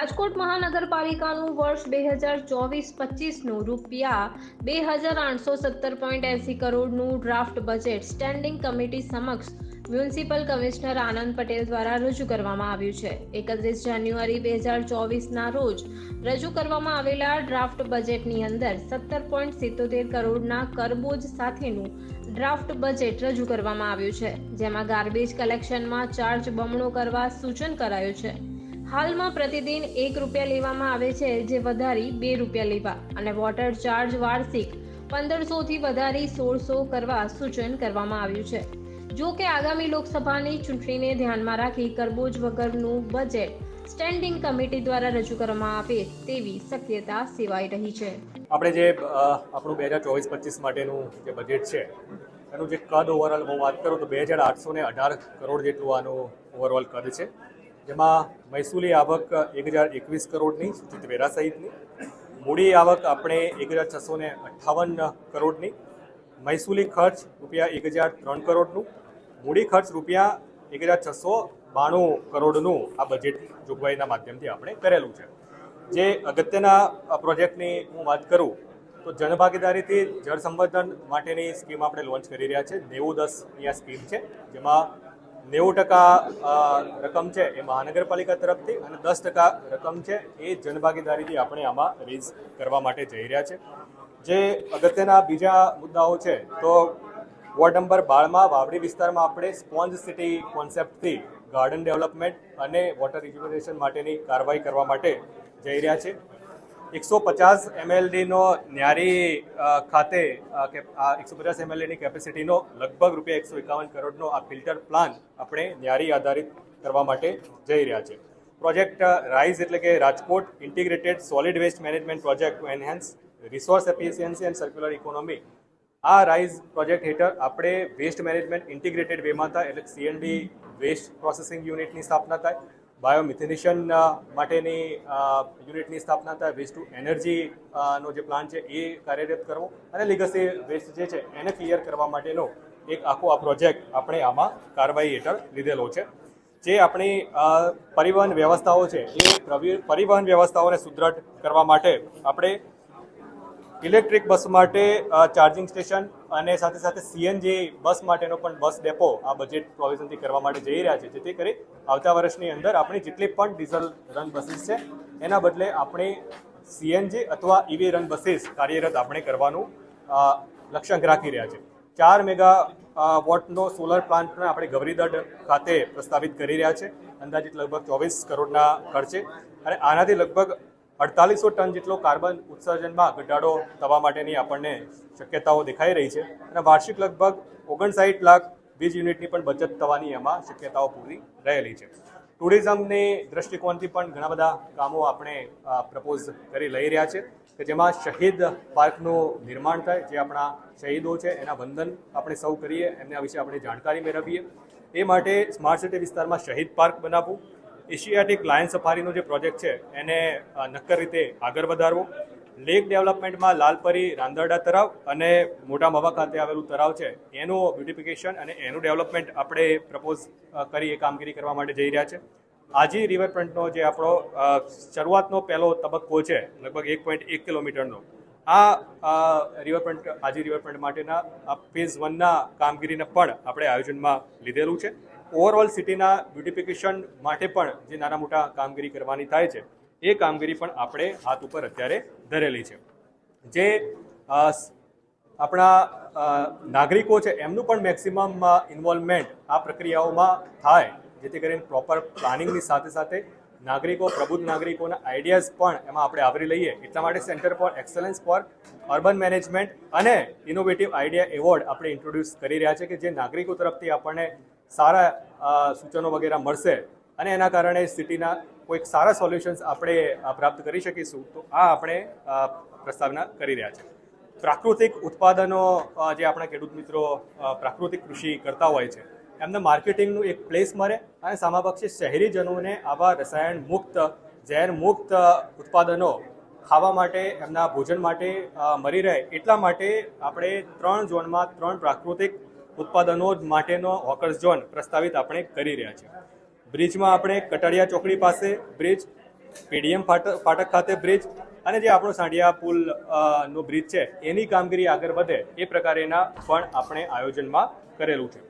રાજકોટ મહાનગરપાલિકાનું વર્ષ બે હજાર ચોવીસ પચીસનું રૂપિયા બે હજાર આઠસો સત્તર પોઈન્ટ એંસી કરોડનું ડ્રાફ્ટ બજેટ સ્ટેન્ડિંગ કમિટી સમક્ષ મ્યુનિસિપલ કમિશનર આનંદ પટેલ દ્વારા રજૂ કરવામાં આવ્યું છે. એકત્રીસ જાન્યુઆરી બે હજાર ચોવીસના રોજ રજૂ કરવામાં આવેલા ડ્રાફ્ટ બજેટની અંદર સત્તર પોઈન્ટ સિત્તોતેર કરોડના કરબોજ સાથેનું ડ્રાફ્ટ બજેટ રજૂ કરવામાં આવ્યું છે, જેમાં ગાર્બેજ કલેક્શનમાં ચાર્જ બમણો કરવા સૂચન કરાયું છે. હાલમાં પ્રતિદિન એક રૂપિયા લેવામાં આવે છે જે વધારી બે રૂપિયા લેવા અને વોટર ચાર્જ વાર્ષિક પંદરસોથી વધારી સોળસો કરવા સૂચન કરવામાં આવ્યું છે. જો કે આગામી લોકસભાની ચૂંટણીને ધ્યાનમાં રાખી કરબોજ વગરનું બજેટ સ્ટેન્ડિંગ કમિટી દ્વારા રજૂ કરવામાં આવે તેવી શક્યતા સેવાઈ રહી છે. આપણે જે આપણું બે હજાર ચોવીસ પચીસ માટેનું જે બજેટ છે, એનું જે કદ ઓવરઓલ હું વાત કરું તો બે હજાર આઠસો અઢાર કરોડ જેટલું આનું ઓવરઓલ કદ છે. જેમાં મહેસૂલી આવક એક હજાર એકવીસ કરોડની, સૂચિત વેરા સહિતની. મૂડી આવક આપણે એક હજાર છસો ને અઠ્ઠાવન કરોડની. મહેસૂલી ખર્ચ રૂપિયા એક હજાર ત્રણ કરોડનું. મૂડી ખર્ચ રૂપિયા એક હજાર છસો બાણું કરોડનું આ બજેટ જોગવાઈના માધ્યમથી આપણે કરેલું છે. જે અગત્યના પ્રોજેક્ટની હું વાત કરું, તો જનભાગીદારીથી જળ સંવર્ધન માટેની સ્કીમ આપણે લોન્ચ કરી રહ્યા છે. નેવું દસની આ સ્કીમ છે, જેમાં નેવું ટકા રકમ છે એ મહાનગરપાલિકા તરફથી અને દસ ટકા રકમ છે એ જનભાગીદારીથી આપણે આમાં રેઝ કરવા માટે જઈ રહ્યા છે. જે અગત્યના બીજા મુદ્દાઓ છે, તો વોર્ડ નંબર બારમાં વાવડી વિસ્તારમાં આપણે સ્પોન્જ સિટી કોન્સેપ્ટથી ગાર્ડન ડેવલપમેન્ટ અને વોટર રિજ્યુનેશન માટેની કાર્યવાહી કરવા માટે જઈ રહ્યા છે એકસો પચાસ એમએલડીનો ન્યારી ખાતે એકસો પચાસ એમએલડીની કેપેસિટીનો લગભગ રૂપિયા એકસો એકાવન કરોડનો આ ફિલ્ટર પ્લાન આપણે ન્યારી આધારિત કરવા માટે જઈ રહ્યા છે. પ્રોજેક્ટ રાઇઝ એટલે કે Rajkot integrated solid waste management project to enhance resource efficiency and circular economy. આ રાઇઝ પ્રોજેક્ટ હેઠળ આપણે વેસ્ટ મેનેજમેન્ટ ઇન્ટિગ્રેટેડ વેમાં થાય એટલે સીએનડી વેસ્ટ પ્રોસેસિંગ યુનિટની સ્થાપના થાય. બાયોમિથેનેશન માટેની યુનિટની સ્થાપના થાય વેસ્ટ ટુ એનર્જી નો જે પ્લાન છે એ કાર્યરત કરવો અને લીગસી વેસ્ટ જે છે એને ક્લિયર કરવા માટેનો એક આખો આ પ્રોજેક્ટ આપણે આમાં કાર્યવાહી હેઠળ લીધેલો છે. જે આપણી પરિવહન વ્યવસ્થાઓ છે એ પ્રવિ- પરિવહન વ્યવસ્થાઓને સુદૃઢ કરવા માટે આપણે ઇલેક્ટ્રિક બસ માટે ચાર્જિંગ સ્ટેશન અને સાથે સાથે સીએનજી બસ માટેનો પણ બસ ડેપો આ બજેટ પ્રોવિઝનથી કરવા માટે જઈ રહ્યા છે, જેથી કરી આવતા વર્ષની અંદર આપણી જેટલી પણ ડીઝલ રન બસીસ છે, એના બદલે આપણે સીએનજી અથવા ઈવી રન બસીસ કાર્યરત આપણે કરવાનું લક્ષ્યાંક રાખી રહ્યા છે. ચાર મેગા વોટનો સોલર પ્લાન્ટ પણ આપણે ગૌરીદડ ખાતે પ્રસ્તાવિત કરી રહ્યા છે. અંદાજિત લગભગ ચોવીસ કરોડના ખર્ચે. અને આનાથી લગભગ અડતાલીસો ટન જેટલો કાર્બન ઉત્સર્જનમાં ઘટાડો થવા માટેની આપણને શક્યતાઓ દેખાઈ રહી છે. અને વાર્ષિક લગભગ ઓગણસાઠ લાખ વીજ યુનિટની પણ બચત થવાની એમાં શક્યતાઓ પૂરી રહેલી છે. ટુરિઝમની દ્રષ્ટિકોણથી પણ ઘણા બધા કામો આપણે પ્રપોઝ કરી લઈ રહ્યા છે કે જેમાં શહીદ પાર્કનું નિર્માણ થાય, જે આપણા શહીદો છે, એના વંદન આપણે સૌ કરીએ, એમના વિશે આપણે જાણકારી મેળવીએ. એ માટે સ્માર્ટ સિટી વિસ્તારમાં શહીદ પાર્ક બનાવવું એશિયાટિક લાયન સફારીનો જે પ્રોજેક્ટ છે, એને નક્કર રીતે આગળ વધારવો. લેક ડેવલપમેન્ટમાં લાલપરી રાંદરડા તળાવ અને મોટા મવા ખાતે આવેલું તળાવ છે, એનું બ્યુટિફિકેશન અને એનું ડેવલપમેન્ટ આપણે પ્રપોઝ કરી એ કામગીરી કરવા માટે જઈ રહ્યા છે. આજી રિવરફ્રન્ટનો જે આપણો શરૂઆતનો પહેલો તબક્કો છે, લગભગ એક પોઈન્ટ એક કિલોમીટરનો. આ રિવરફ્રન્ટ, આજી રિવરફ્રન્ટ માટેના ફેઝ વનના કામગીરીને પણ આપણે આયોજનમાં લીધેલું છે. ઓવરઓલ સિટીના બ્યુટિફિકેશન માટે પણ જે નાના મોટા કામગીરી કરવાની થાય છે, એ કામગીરી પણ આપણે હાથ ઉપર અત્યારે ધરેલી છે. જે આપણા નાગરિકો છે, એમનું પણ મેક્સિમમ ઇન્વોલ્વમેન્ટ આ પ્રક્રિયાઓમાં થાય, જેથી કરીને પ્રોપર પ્લાનિંગની સાથે સાથે નાગરિકો, પ્રબુદ્ધ નાગરિકોના આઈડિયાઝ પણ એમાં આપણે આવરી લઈએ. એટલા માટે centre for excellence for urban management અને ઇનોવેટિવ આઈડિયા એવોર્ડ આપણે ઇન્ટ્રોડ્યુસ કરી રહ્યા છે કે જે નાગરિકો તરફથી આપણને સારા સૂચનો વગેરે મળશે અને એના કારણે સિટીના કોઈક સારા સોલ્યુશન્સ આપણે પ્રાપ્ત કરી શકીશું, તો આ આપણે પ્રસ્તાવના કરી રહ્યા છે. પ્રાકૃતિક ઉત્પાદનો જે આપણા ખેડૂત મિત્રો પ્રાકૃતિક કૃષિ કરતા હોય છે, એમને માર્કેટિંગનું એક પ્લેસ મળે અને સામાપક્ષી શહેરીજનોને આવા રસાયણ મુક્ત, ઝેર મુક્ત ઉત્પાદનો ખાવા માટે, એમના ભોજન માટે મળી રહે એટલા માટે આપણે ત્રણ ઝોનમાં ત્રણ પ્રાકૃતિક ઉત્પાદનો માટેનો હોકર્સ ઝોન પ્રસ્તાવિત આપણે કરી રહ્યા છીએ. બ્રિજમાં આપણે કટાડિયા ચોકડી પાસે બ્રિજ પીડીએમ ફાટક ખાતે બ્રિજ અને જે આપણો સાંઢિયા પુલ નો બ્રિજ છે, એની કામગીરી આગળ વધે એ પ્રકારેના પણ આપણે આયોજનમાં કરેલું છે.